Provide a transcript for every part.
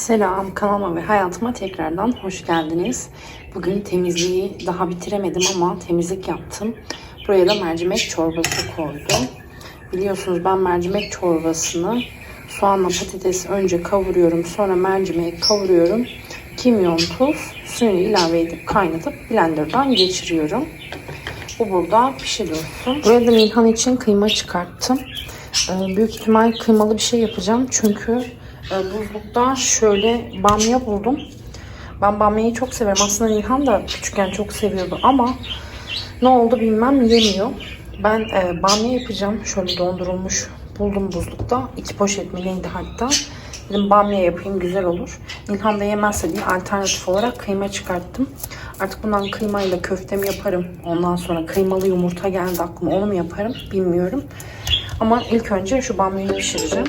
Selam kanalıma ve hayatıma tekrardan hoş geldiniz. Bugün temizliği daha bitiremedim ama temizlik yaptım. Buraya da mercimek çorbası koydum. Biliyorsunuz ben mercimek çorbasını soğanla patatesi önce kavuruyorum. Sonra mercimeği kavuruyorum. Kimyon, tuz, suyunu ilave edip kaynatıp blenderdan geçiriyorum. Bu burada pişiriyorsun. Buraya da Nilhan için kıyma çıkarttım. Ee, büyük ihtimal kıymalı bir şey yapacağım. Çünkü buzlukta şöyle bamya buldum. Ben bamyayı çok severim. Aslında Nilhan da küçükken çok seviyordu ama ne oldu bilmem yemiyor. Ben e, bamya yapacağım. Şöyle dondurulmuş buldum buzlukta. İki poşet mi neydi hatta. Dedim bamya yapayım güzel olur. Nilhan da yemezse diye alternatif olarak kıyma çıkarttım. Artık bundan kıymayla köftemi yaparım. Ondan sonra kıymalı yumurta geldi aklıma. Onu mu yaparım bilmiyorum. Ama ilk önce şu bamyayı pişireceğim.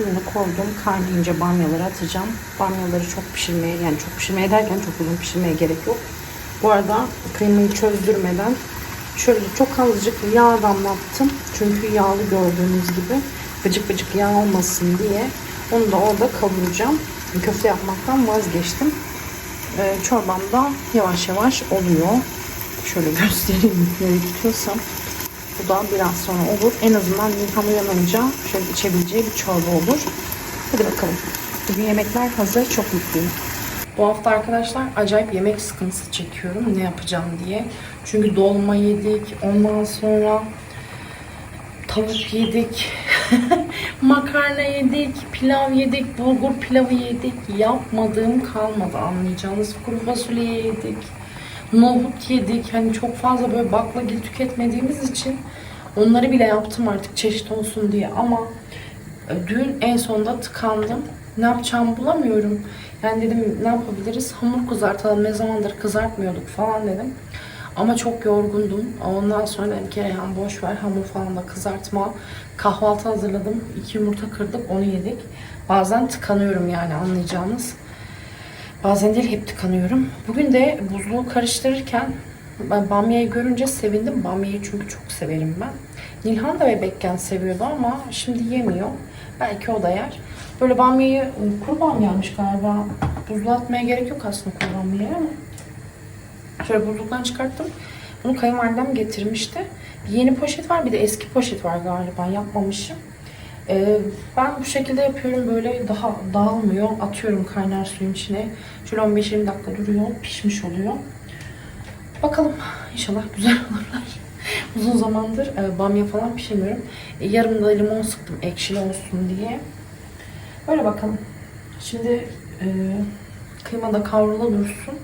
Suyunu koydum. Kaynayınca bamyaları atacağım. Bamyaları çok pişirmeye, yani çok pişirmeye derken çok uzun pişirmeye gerek yok. Bu arada kıymayı çözdürmeden şöyle çok azıcık yağ damlattım. Çünkü yağlı gördüğünüz gibi bıcık bıcık yağ olmasın diye. Onu da orada kavuracağım. Köfte yapmaktan vazgeçtim. Ee, çorbam da yavaş yavaş oluyor. Şöyle göstereyim nereye tutuyorsam. Bu da biraz sonra olur. En azından Nilhan uyanınca şöyle içebileceği bir çorba olur. Hadi bakalım. Bugün yemekler hazır. Çok mutluyum. Bu hafta arkadaşlar acayip yemek sıkıntısı çekiyorum. Ne yapacağım diye. Çünkü dolma yedik. Ondan sonra tavuk yedik. Makarna yedik. Pilav yedik. Bulgur pilavı yedik. Yapmadığım kalmadı anlayacağınız. Kuru fasulye yedik nohut yedik. Hani çok fazla böyle baklagil tüketmediğimiz için onları bile yaptım artık çeşit olsun diye ama e, dün en sonunda tıkandım. Ne yapacağımı bulamıyorum. Yani dedim ne yapabiliriz? Hamur kızartalım. Ne zamandır kızartmıyorduk falan dedim. Ama çok yorgundum. Ondan sonra dedim ki Reyhan boş ver hamur falan da kızartma. Kahvaltı hazırladım. İki yumurta kırdık onu yedik. Bazen tıkanıyorum yani anlayacağınız. Bazen değil hep tıkanıyorum. Bugün de buzluğu karıştırırken ben bamyayı görünce sevindim. Bamyayı çünkü çok severim ben. Nilhan da bebekken seviyordu ama şimdi yemiyor. Belki o da yer. Böyle bamyayı kuru bamyaymış galiba. Buzluğa atmaya gerek yok aslında kuru bamyaya ama. Şöyle buzluktan çıkarttım. Bunu kayınvalidem getirmişti. Bir yeni poşet var bir de eski poşet var galiba yapmamışım. Ee, ben bu şekilde yapıyorum böyle daha dağılmıyor. Atıyorum kaynar suyun içine. Şöyle 15-20 dakika duruyor. Pişmiş oluyor. Bakalım inşallah güzel olurlar. Uzun zamandır e, bamya falan pişirmiyorum. E, yarım da limon sıktım ekşili olsun diye. Böyle bakalım. Şimdi e, kıyma da kavrula dursun.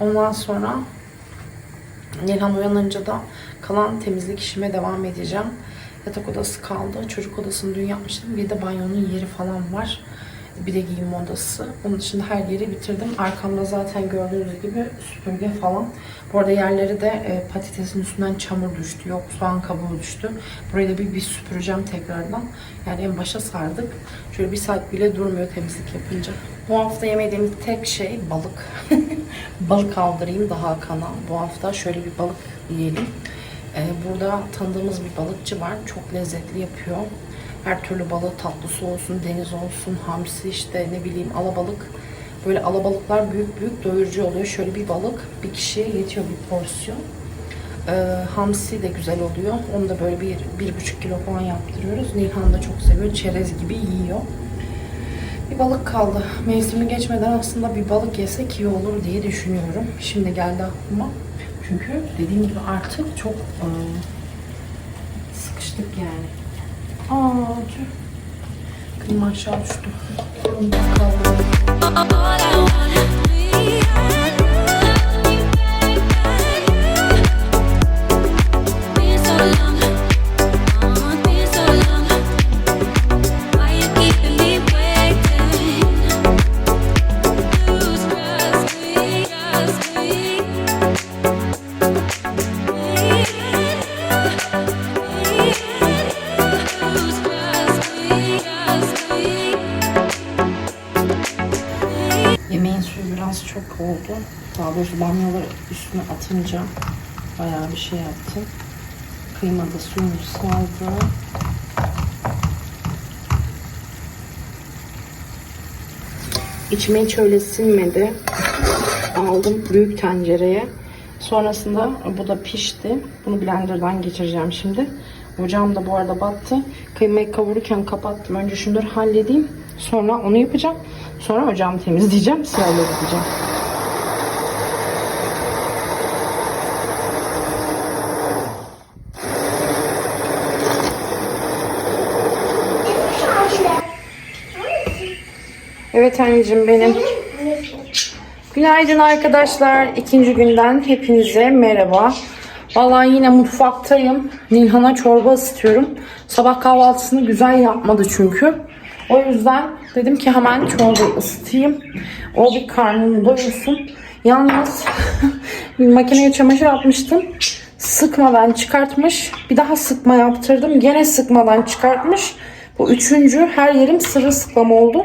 Ondan sonra Nilhan uyanınca da kalan temizlik işime devam edeceğim. Yatak odası kaldı. Çocuk odasını dün yapmıştım. Bir de banyonun yeri falan var. Bir de giyinme odası. Onun dışında her yeri bitirdim. Arkamda zaten gördüğünüz gibi süpürge falan. Bu arada yerleri de e, patatesin üstünden çamur düştü. Yok soğan kabuğu düştü. Burayı da bir, bir süpüreceğim tekrardan. Yani en başa sardık. Şöyle bir saat bile durmuyor temizlik yapınca. Bu hafta yemediğim tek şey balık. balık aldırayım daha kana. Bu hafta şöyle bir balık yiyelim. Ee, burada tanıdığımız bir balıkçı var. Çok lezzetli yapıyor. Her türlü balığı tatlısı olsun, deniz olsun, hamsi işte ne bileyim alabalık. Böyle alabalıklar büyük büyük doyurucu oluyor. Şöyle bir balık bir kişiye yetiyor bir porsiyon. Ee, hamsi de güzel oluyor. Onu da böyle bir, bir buçuk kilo falan yaptırıyoruz. Nilhan da çok seviyor. Çerez gibi yiyor. Bir balık kaldı. Mevsimi geçmeden aslında bir balık yesek iyi olur diye düşünüyorum. Şimdi geldi aklıma. Çünkü dediğim gibi artık çok e, sıkıştık yani. Aa. Klima aşağı düştü. Doğrusu bamyaları üstüne atınca bayağı bir şey yaptım. Kıyma da suyunu saldı. İçime hiç öyle sinmedi. Aldım büyük tencereye. Sonrasında bu da pişti. Bunu blenderdan geçireceğim şimdi. Ocağım da bu arada battı. Kıymayı kavururken kapattım. Önce şunları halledeyim. Sonra onu yapacağım. Sonra ocağımı temizleyeceğim. Sırayla gideceğim. Evet anneciğim benim. Günaydın arkadaşlar. İkinci günden hepinize merhaba. Vallahi yine mutfaktayım. Nilhan'a çorba ısıtıyorum. Sabah kahvaltısını güzel yapmadı çünkü. O yüzden dedim ki hemen çorba ısıtayım. O bir karnını doyursun. Yalnız makineye çamaşır atmıştım. Sıkmadan çıkartmış. Bir daha sıkma yaptırdım. Gene sıkmadan çıkartmış. Bu üçüncü her yerim sırılsıklam oldu.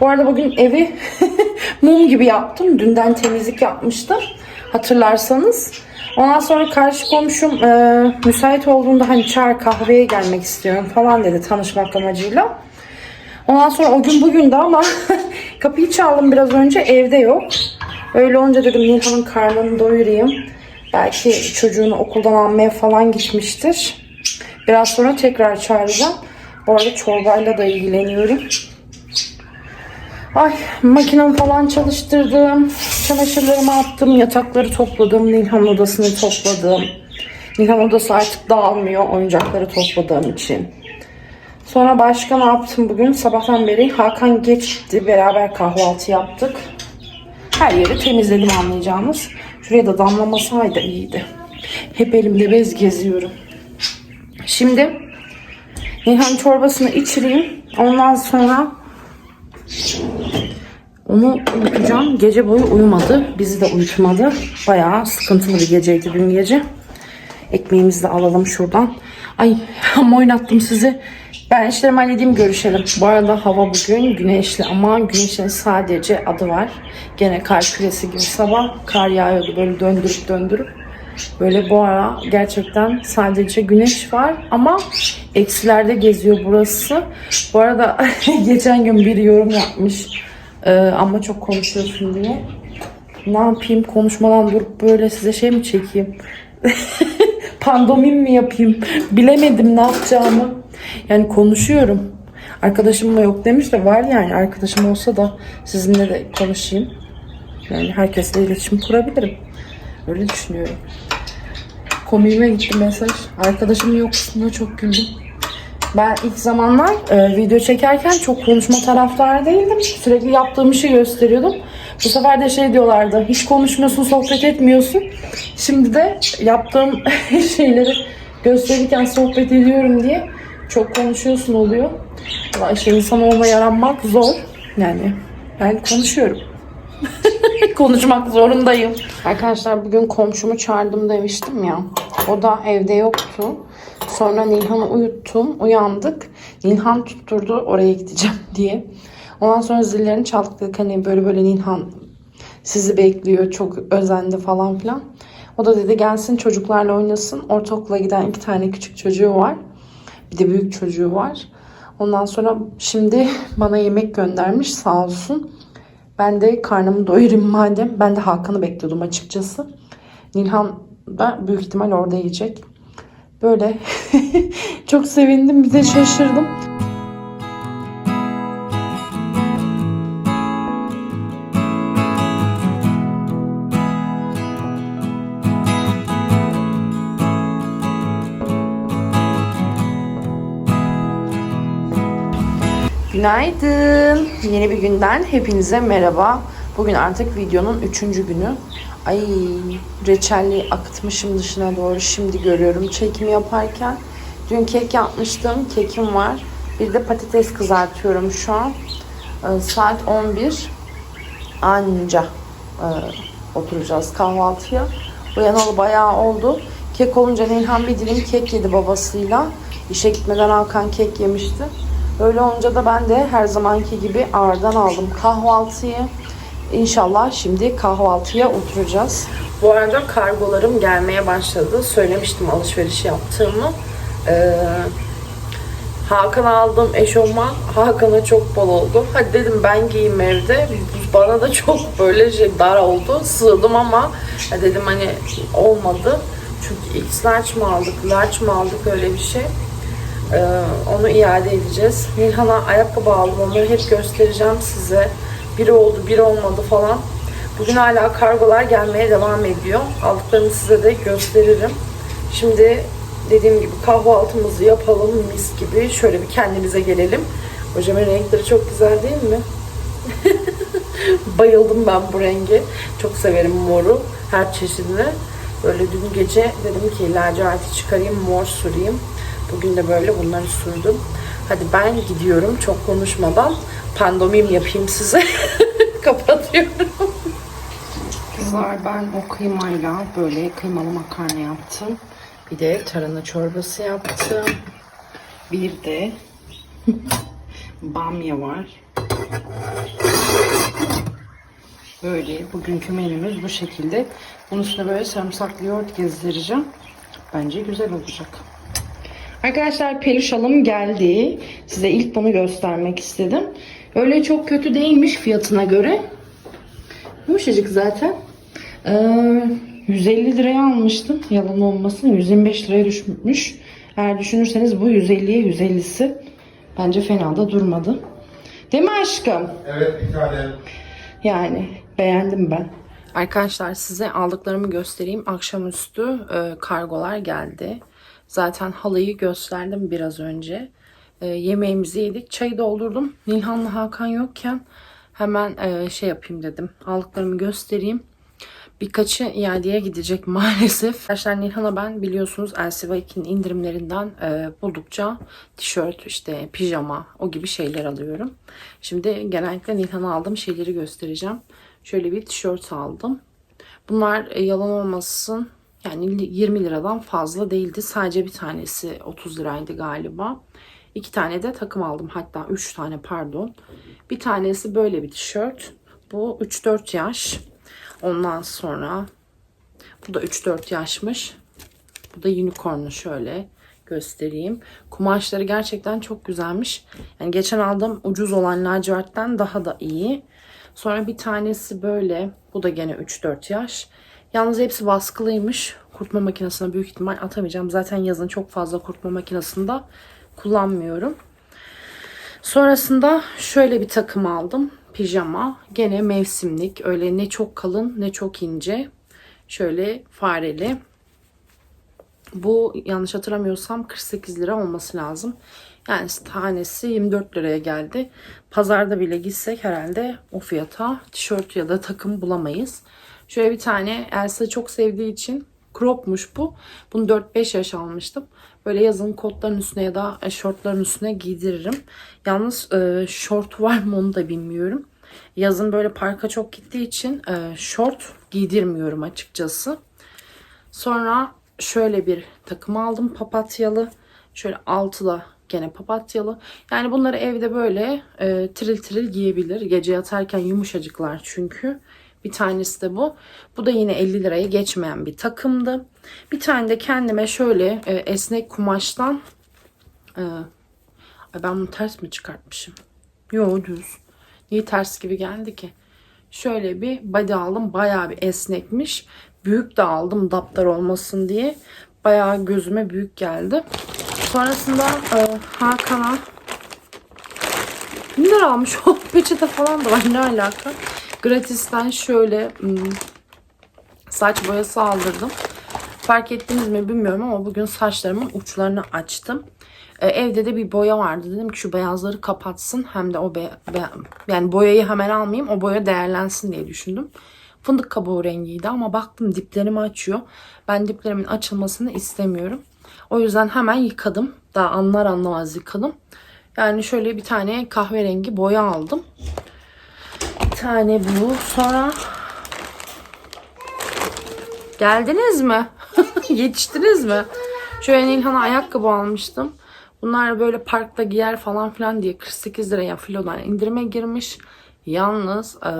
Bu arada bugün evi mum gibi yaptım. Dünden temizlik yapmıştım. Hatırlarsanız. Ondan sonra karşı komşum e, müsait olduğunda hani çağır kahveye gelmek istiyorum falan dedi tanışmak amacıyla. Ondan sonra o gün bugün de ama kapıyı çaldım biraz önce evde yok. Öyle olunca dedim Nilhan'ın karnını doyurayım. Belki çocuğunu okuldan almaya falan gitmiştir. Biraz sonra tekrar çağıracağım. Bu arada çorbayla da ilgileniyorum. Ay makinamı falan çalıştırdım. Çamaşırlarımı attım. Yatakları topladım. Nilhan odasını topladım. Nilhan odası artık dağılmıyor oyuncakları topladığım için. Sonra başka ne yaptım bugün? Sabahtan beri Hakan geçti. Beraber kahvaltı yaptık. Her yeri temizledim anlayacağınız. Şuraya da damlamasaydı iyiydi. Hep elimde bez geziyorum. Şimdi Nilhan çorbasını içireyim. Ondan sonra onu uyutacağım. Gece boyu uyumadı. Bizi de uyutmadı. Bayağı sıkıntılı bir geceydi dün gece. Ekmeğimizi de alalım şuradan. Ay ama oynattım sizi. Ben işlerimi halledeyim görüşelim. Bu arada hava bugün güneşli ama güneşin sadece adı var. Gene kar küresi gibi sabah kar yağıyordu böyle döndürüp döndürüp. Böyle bu ara gerçekten sadece güneş var ama eksilerde geziyor burası. Bu arada geçen gün bir yorum yapmış Ee, ama çok konuşuyorsun diye. Ne yapayım konuşmadan durup böyle size şey mi çekeyim? Pandomim mi yapayım? Bilemedim ne yapacağımı. Yani konuşuyorum. Arkadaşım da yok demiş de var yani arkadaşım olsa da sizinle de konuşayım. Yani herkesle iletişim kurabilirim. Öyle düşünüyorum. Komiğime gitti mesaj. Arkadaşımın yok kısmına çok güldüm. Ben ilk zamanlar e, video çekerken çok konuşma taraftarı değildim. Sürekli yaptığım işi gösteriyordum. Bu sefer de şey diyorlardı. Hiç konuşmuyorsun, sohbet etmiyorsun. Şimdi de yaptığım şeyleri gösterirken sohbet ediyorum diye çok konuşuyorsun oluyor. Valla işte insan olma yaranmak zor. Yani ben konuşuyorum. Konuşmak zorundayım. Arkadaşlar bugün komşumu çağırdım demiştim ya. O da evde yoktu. Sonra Nilhan'ı uyuttum. Uyandık. Nilhan tutturdu oraya gideceğim diye. Ondan sonra zillerini çaldık hani böyle böyle Nilhan sizi bekliyor. Çok özendi falan filan. O da dedi gelsin çocuklarla oynasın. Ortaokula giden iki tane küçük çocuğu var. Bir de büyük çocuğu var. Ondan sonra şimdi bana yemek göndermiş sağ olsun. Ben de karnımı doyurayım madem. Ben de Hakan'ı bekliyordum açıkçası. Nilhan da büyük ihtimal orada yiyecek. Böyle çok sevindim bir de şaşırdım. Günaydın. Yeni bir günden hepinize merhaba. Bugün artık videonun üçüncü günü. Ay reçelli akıtmışım dışına doğru şimdi görüyorum çekimi yaparken. Dün kek yapmıştım. Kekim var. Bir de patates kızartıyorum şu an. Ee, saat 11. Anca e, oturacağız kahvaltıya. Uyanalı bayağı oldu. Kek olunca Nilhan bir dilim kek yedi babasıyla. İşe gitmeden Hakan kek yemişti. Öyle olunca da ben de her zamanki gibi ağırdan aldım kahvaltıyı. İnşallah şimdi kahvaltıya oturacağız. Bu arada kargolarım gelmeye başladı. Söylemiştim alışveriş yaptığımı. Ee, Hakan'a aldım eşofman. Hakan'a çok bol oldu. Hadi dedim ben giyeyim evde. Bana da çok böyle şey dar oldu. Sığdım ama dedim hani olmadı. Çünkü X large mı aldık, large mı aldık öyle bir şey. Ee, onu iade edeceğiz. Nilhan'a ayakkabı aldım. Onları hep göstereceğim size. Biri oldu, biri olmadı falan. Bugün hala kargolar gelmeye devam ediyor. Aldıklarını size de gösteririm. Şimdi dediğim gibi kahvaltımızı yapalım mis gibi. Şöyle bir kendimize gelelim. Hocamın renkleri çok güzel değil mi? Bayıldım ben bu rengi. Çok severim moru. Her çeşidini. Böyle dün gece dedim ki laciverti çıkarayım, mor süreyim. Bugün de böyle bunları sürdüm. Hadi ben gidiyorum çok konuşmadan. Pandomim yapayım size. Kapatıyorum. Kızlar ben o kıymayla böyle kıymalı makarna yaptım. Bir de tarhana çorbası yaptım. Bir de bamya var. Böyle bugünkü menümüz bu şekilde. Bunun üstüne böyle sarımsaklı yoğurt gezdireceğim. Bence güzel olacak. Arkadaşlar peluş alım geldi. Size ilk bunu göstermek istedim. Öyle çok kötü değilmiş fiyatına göre. Yumuşacık zaten. Ee, 150 liraya almıştım. Yalan olmasın. 125 liraya düşmüş. Eğer düşünürseniz bu 150'ye 150'si. Bence fena da durmadı. Değil mi aşkım? Evet bir tane. Yani beğendim ben. Arkadaşlar size aldıklarımı göstereyim. Akşamüstü e, kargolar geldi. Zaten halıyı gösterdim biraz önce. E, yemeğimizi yedik. Çayı doldurdum. Nilhan'la Hakan yokken hemen e, şey yapayım dedim. Aldıklarımı göstereyim. Birkaçı iadeye gidecek maalesef. Arkadaşlar Nilhan'a ben biliyorsunuz Elsiva 2'nin indirimlerinden e, buldukça tişört, işte pijama o gibi şeyler alıyorum. Şimdi genellikle Nilhan'a aldığım şeyleri göstereceğim. Şöyle bir tişört aldım. Bunlar e, yalan olmasın yani 20 liradan fazla değildi. Sadece bir tanesi 30 liraydı galiba. İki tane de takım aldım. Hatta 3 tane pardon. Bir tanesi böyle bir tişört. Bu 3-4 yaş. Ondan sonra bu da 3-4 yaşmış. Bu da unicorn'u şöyle göstereyim. Kumaşları gerçekten çok güzelmiş. Yani geçen aldığım ucuz olan lacivertten daha da iyi. Sonra bir tanesi böyle. Bu da gene 3-4 yaş. Yalnız hepsi baskılıymış. Kurutma makinesine büyük ihtimal atamayacağım. Zaten yazın çok fazla kurutma makinesinde kullanmıyorum. Sonrasında şöyle bir takım aldım. Pijama. Gene mevsimlik. Öyle ne çok kalın ne çok ince. Şöyle fareli. Bu yanlış hatırlamıyorsam 48 lira olması lazım. Yani tanesi 24 liraya geldi. Pazarda bile gitsek herhalde o fiyata tişört ya da takım bulamayız. Şöyle bir tane Elsa çok sevdiği için cropmuş bu. Bunu 4-5 yaş almıştım. Böyle yazın kotların üstüne ya da e, şortların üstüne giydiririm. Yalnız e, şort var mı onu da bilmiyorum. Yazın böyle parka çok gittiği için e, şort giydirmiyorum açıkçası. Sonra şöyle bir takım aldım papatyalı. Şöyle altı da gene papatyalı. Yani bunları evde böyle e, tril tril giyebilir. Gece yatarken yumuşacıklar çünkü. Bir tanesi de bu. Bu da yine 50 liraya geçmeyen bir takımdı. Bir tane de kendime şöyle e, esnek kumaştan e, ben bunu ters mi çıkartmışım? Yo düz. Niye ters gibi geldi ki? Şöyle bir body aldım. Bayağı bir esnekmiş. Büyük de aldım daptar olmasın diye. Bayağı gözüme büyük geldi. Sonrasında e, Hakan'a Neler almış o peçete falan da var ne alaka? Gratisten şöyle hmm, saç boyası aldırdım. Fark ettiniz mi bilmiyorum ama bugün saçlarımın uçlarını açtım. Ee, evde de bir boya vardı. Dedim ki şu beyazları kapatsın. Hem de o be, be- yani boyayı hemen almayayım. O boya değerlensin diye düşündüm. Fındık kabuğu rengiydi ama baktım diplerimi açıyor. Ben diplerimin açılmasını istemiyorum. O yüzden hemen yıkadım. Daha anlar anlamaz yıkadım. Yani şöyle bir tane kahverengi boya aldım. Tane bu. Sonra Geldiniz mi? Yetiştiniz mi? Şöyle Nilhan'a ayakkabı almıştım. Bunlar böyle parkta giyer falan filan diye 48 liraya filodan indirime girmiş. Yalnız eee,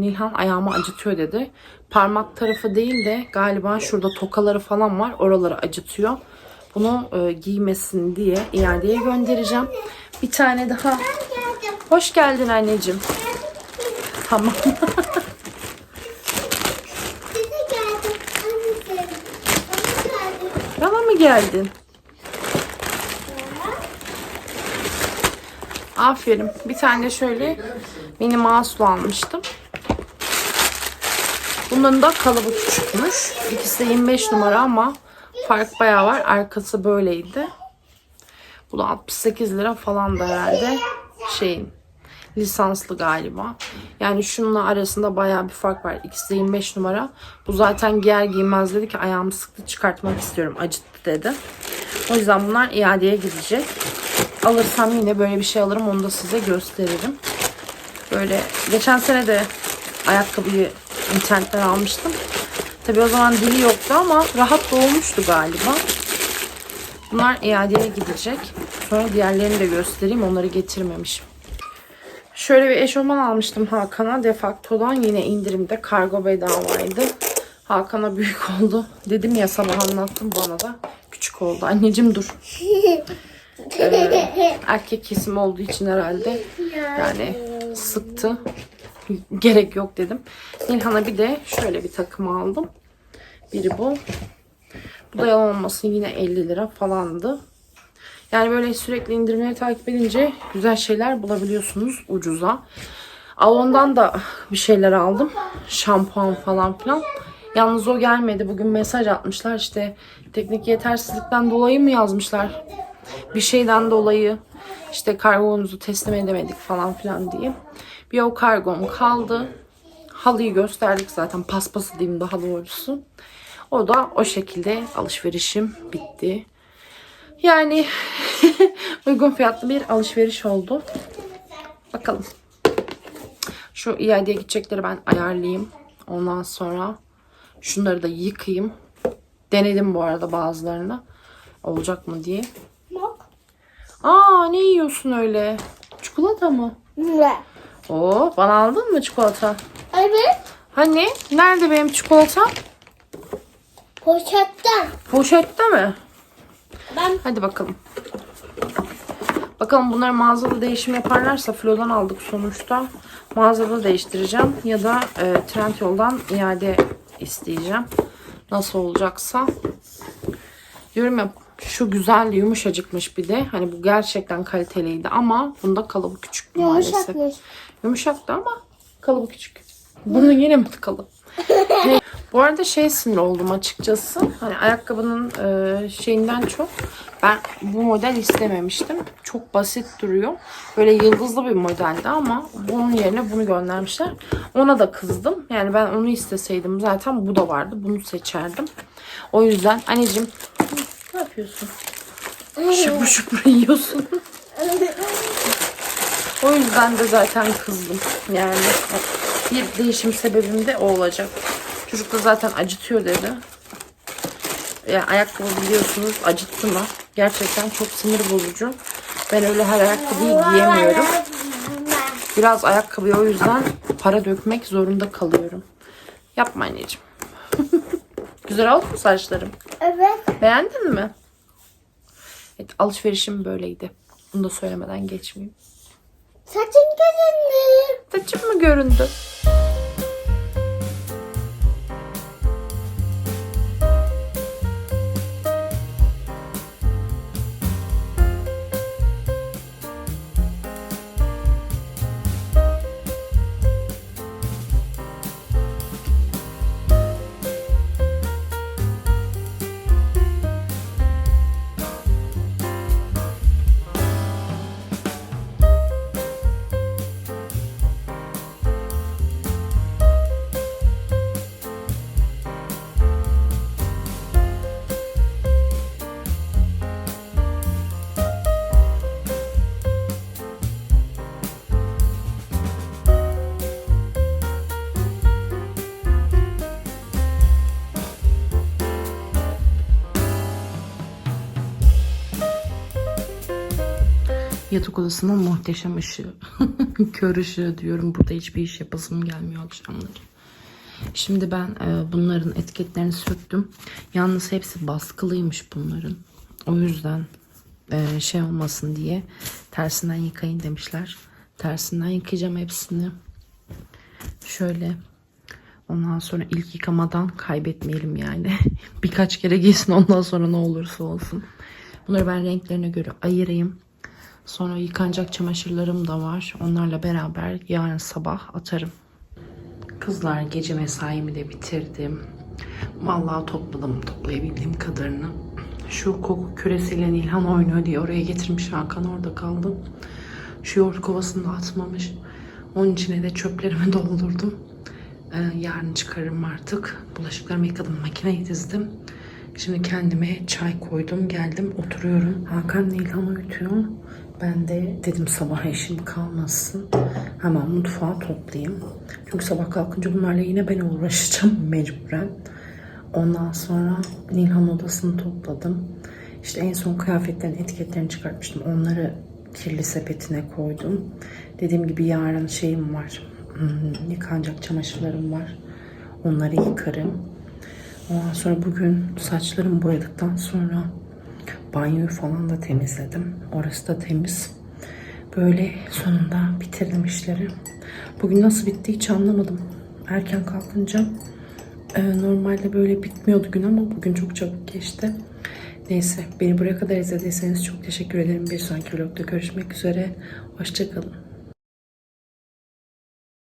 Nilhan ayağımı acıtıyor dedi. Parmak tarafı değil de galiba şurada tokaları falan var. Oraları acıtıyor. Bunu eee, giymesin diye iadeye göndereceğim. Bir tane daha. Hoş geldin anneciğim. Tamam. Bana mı geldin? Aferin. Bir tane de şöyle mini mouse almıştım. Bunların da kalıbı küçükmüş. İkisi de 25 numara ama fark bayağı var. Arkası böyleydi. Bu da 68 lira falan da herhalde şeyin lisanslı galiba. Yani şununla arasında bayağı bir fark var. İkisi de 25 numara. Bu zaten giyer giymez dedi ki ayağımı sıktı çıkartmak istiyorum acıttı dedi. O yüzden bunlar iadeye gidecek. Alırsam yine böyle bir şey alırım onu da size gösteririm. Böyle geçen sene de ayakkabıyı internetten almıştım. Tabi o zaman dili yoktu ama rahat da olmuştu galiba. Bunlar iadeye gidecek. Sonra diğerlerini de göstereyim. Onları getirmemişim. Şöyle bir eşofman almıştım Hakan'a. Defakto'dan yine indirimde kargo bedavaydı. Hakan'a büyük oldu. Dedim ya sabah anlattım bana da. Küçük oldu. Anneciğim dur. Ee, erkek kesim olduğu için herhalde yani sıktı. Gerek yok dedim. Nilhan'a bir de şöyle bir takım aldım. Biri bu. Bu da yalan olmasın yine 50 lira falandı. Yani böyle sürekli indirimleri takip edince güzel şeyler bulabiliyorsunuz ucuza. Avon'dan da bir şeyler aldım. Şampuan falan filan. Yalnız o gelmedi. Bugün mesaj atmışlar işte teknik yetersizlikten dolayı mı yazmışlar? Bir şeyden dolayı işte kargonuzu teslim edemedik falan filan diye. Bir o kargom kaldı. Halıyı gösterdik zaten. Paspası diyeyim daha doğrusu. O da o şekilde alışverişim bitti. Yani uygun fiyatlı bir alışveriş oldu. Bakalım. Şu iadeye gidecekleri ben ayarlayayım. Ondan sonra şunları da yıkayayım. Denedim bu arada bazılarını. Olacak mı diye. Bak. Aa ne yiyorsun öyle? Çikolata mı? Ne? Oo bana aldın mı çikolata? Evet. Hani? Nerede benim çikolatam? Poşetten. Poşette mi? Ben Hadi bakalım. Bakalım bunlar mağazada değişim yaparlarsa Flo'dan aldık sonuçta. Mağazada değiştireceğim ya da e, Trendyol'dan iade isteyeceğim. Nasıl olacaksa. Diyorum ya şu güzel yumuşacıkmış bir de. Hani bu gerçekten kaliteliydi ama bunda kalıbı küçük maalesef. yumuşakmış. Yumuşaktı ama kalıbı küçük. Bunun yine mi tıkalı? Bu arada şey sinir oldum açıkçası. Hani ayakkabının e, şeyinden çok ben bu model istememiştim. Çok basit duruyor. Böyle yıldızlı bir modeldi ama bunun yerine bunu göndermişler. Ona da kızdım. Yani ben onu isteseydim zaten bu da vardı. Bunu seçerdim. O yüzden anneciğim ne yapıyorsun? Şıpır şıpır yiyorsun. O yüzden de zaten kızdım. Yani bir değişim sebebim de o olacak. Çocuk da zaten acıtıyor dedi. Yani ayakkabı biliyorsunuz acıttı mı? Gerçekten çok sinir bozucu. Ben öyle her ayakkabıyı giyemiyorum. Biraz ayakkabıya o yüzden para dökmek zorunda kalıyorum. Yapma anneciğim. Güzel oldu mu saçlarım? Evet. Beğendin mi? Evet alışverişim böyleydi. Bunu da söylemeden geçmeyeyim. Saçın göründü. Saçım mı göründü? Yatak odasının muhteşem ışığı. Kör ışığı diyorum. Burada hiçbir iş yapasım gelmiyor akşamları. Şimdi ben e, bunların etiketlerini söktüm. Yalnız hepsi baskılıymış bunların. O yüzden e, şey olmasın diye tersinden yıkayın demişler. Tersinden yıkayacağım hepsini. Şöyle ondan sonra ilk yıkamadan kaybetmeyelim yani. Birkaç kere giysin ondan sonra ne olursa olsun. Bunları ben renklerine göre ayırayım. Sonra yıkanacak çamaşırlarım da var. Onlarla beraber yarın sabah atarım. Kızlar gece mesaimi de bitirdim. Vallahi topladım toplayabildiğim kadarını. Şu koku küresiyle Nilhan oynuyor diye oraya getirmiş Hakan orada kaldım. Şu yoğurt kovasını da atmamış. Onun içine de çöplerimi doldurdum. Ee, yarın çıkarırım artık. Bulaşıklarımı yıkadım, makineyi dizdim. Şimdi kendime çay koydum, geldim, oturuyorum. Hakan Nilhan uyutuyor. Ben de dedim sabah işim kalmasın. Hemen mutfağı toplayayım. Çünkü sabah kalkınca bunlarla yine ben uğraşacağım mecburen. Ondan sonra Nilhan odasını topladım. İşte en son kıyafetlerin etiketlerini çıkartmıştım. Onları kirli sepetine koydum. Dediğim gibi yarın şeyim var. Hmm, yıkanacak çamaşırlarım var. Onları yıkarım. Ondan sonra bugün saçlarımı boyadıktan sonra banyoyu falan da temizledim. Orası da temiz. Böyle sonunda bitirdim işleri. Bugün nasıl bitti hiç anlamadım. Erken kalkınca e, normalde böyle bitmiyordu gün ama bugün çok çabuk geçti. Neyse beni buraya kadar izlediyseniz çok teşekkür ederim. Bir sonraki vlogda görüşmek üzere. Hoşçakalın.